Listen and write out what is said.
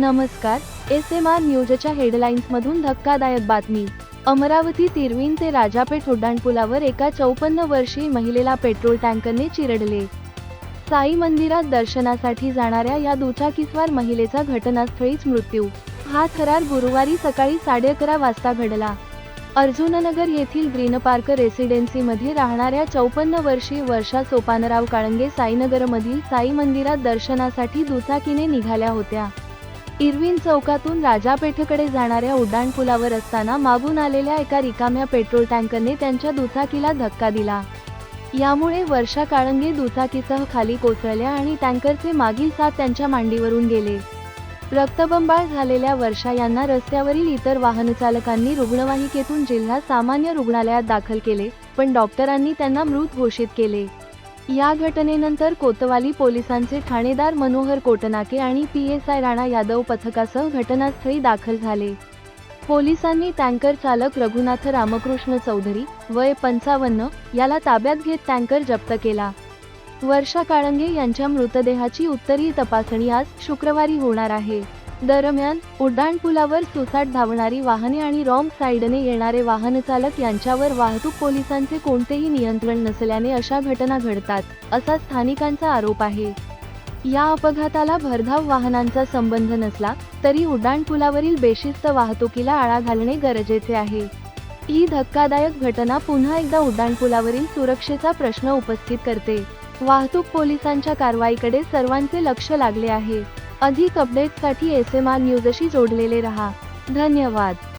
नमस्कार S M R न्यूजच्या हेडलाईन्समधून धक्कादायक बातमी. अमरावती तिरवीन ते राजापेठ उड्डाणपुलावर एका चौपन्न वर्षीय महिलेला पेट्रोल टँकरने चिरडले. साई मंदिरात दर्शनासाठी जाणाऱ्या या दुचाकीस्वार महिलेचा घटनास्थळीच मृत्यू. हा थरार गुरुवारी सकाळी साडे अकरा वाजता घडला. अर्जुननगर येथील ग्रीन पार्क रेसिडेन्सीमध्ये राहणाऱ्या चौपन्न वर्षीय वर्षा सोपानराव काळंगे साईनगरमधील साई मंदिरात दर्शनासाठी दुचाकीने निघाल्या होत्या. इरविन चौकातून राजापेठेकडे जाणाऱ्या उड्डाणपुलावर असताना मागून आलेल्या एका रिकाम्या पेट्रोल टँकरने त्यांच्या दुचाकीला धक्का दिला. यामुळे वर्षा काळंगे दुचाकीसह खाली कोसळल्या आणि टँकरचे मागील सात त्यांच्या मांडीवरून गेले. रक्तबंबाळ झालेल्या वर्षा यांना रस्त्यावरील इतर वाहनचालकांनी रुग्णवाहिकेतून जिल्हा सामान्य रुग्णालयात दाखल केले पण डॉक्टरांनी त्यांना मृत घोषित केले. या घटनेनंतर कोतवाली पोलिसांचे ठाणेदार मनोहर कोटनाके आणि P S I Rana Yadav पथकासह घटनास्थळी दाखल झाले. पोलिसांनी टँकर चालक रघुनाथ रामकृष्ण चौधरी वय पंचावन्न याला ताब्यात घेत टँकर जप्त केला. वर्षा काळंगे यांच्या मृतदेहाची उत्तरीय तपासणी आज शुक्रवारी होणार आहे. दरम्यान उड्डाणपुलावर सुसाट धावणारी वाहने आणि रॉंग साईडने येणारे वाहनचालक यांच्यावर वाहतूक पोलिसांचे कोणतेही नियंत्रण नसल्याने अशा घटना घडतात असा स्थानिकांचा आरोप आहे. या अपघाताला भरधाव वाहनांचा संबंध नसला तरी उड्डाणपुलावरील बेशिस्त वाहतुकीला आळा घालणे गरजेचे आहे. ही धक्कादायक घटना पुन्हा एकदा उड्डाणपुलावरील सुरक्षेचा प्रश्न उपस्थित करते. वाहतूक पोलिसांच्या कारवाईकडे सर्वांचे लक्ष लागले आहे. अधिक अपडेट्ससाठी एस एम आर न्यूजशी जोडलेले रहा. धन्यवाद.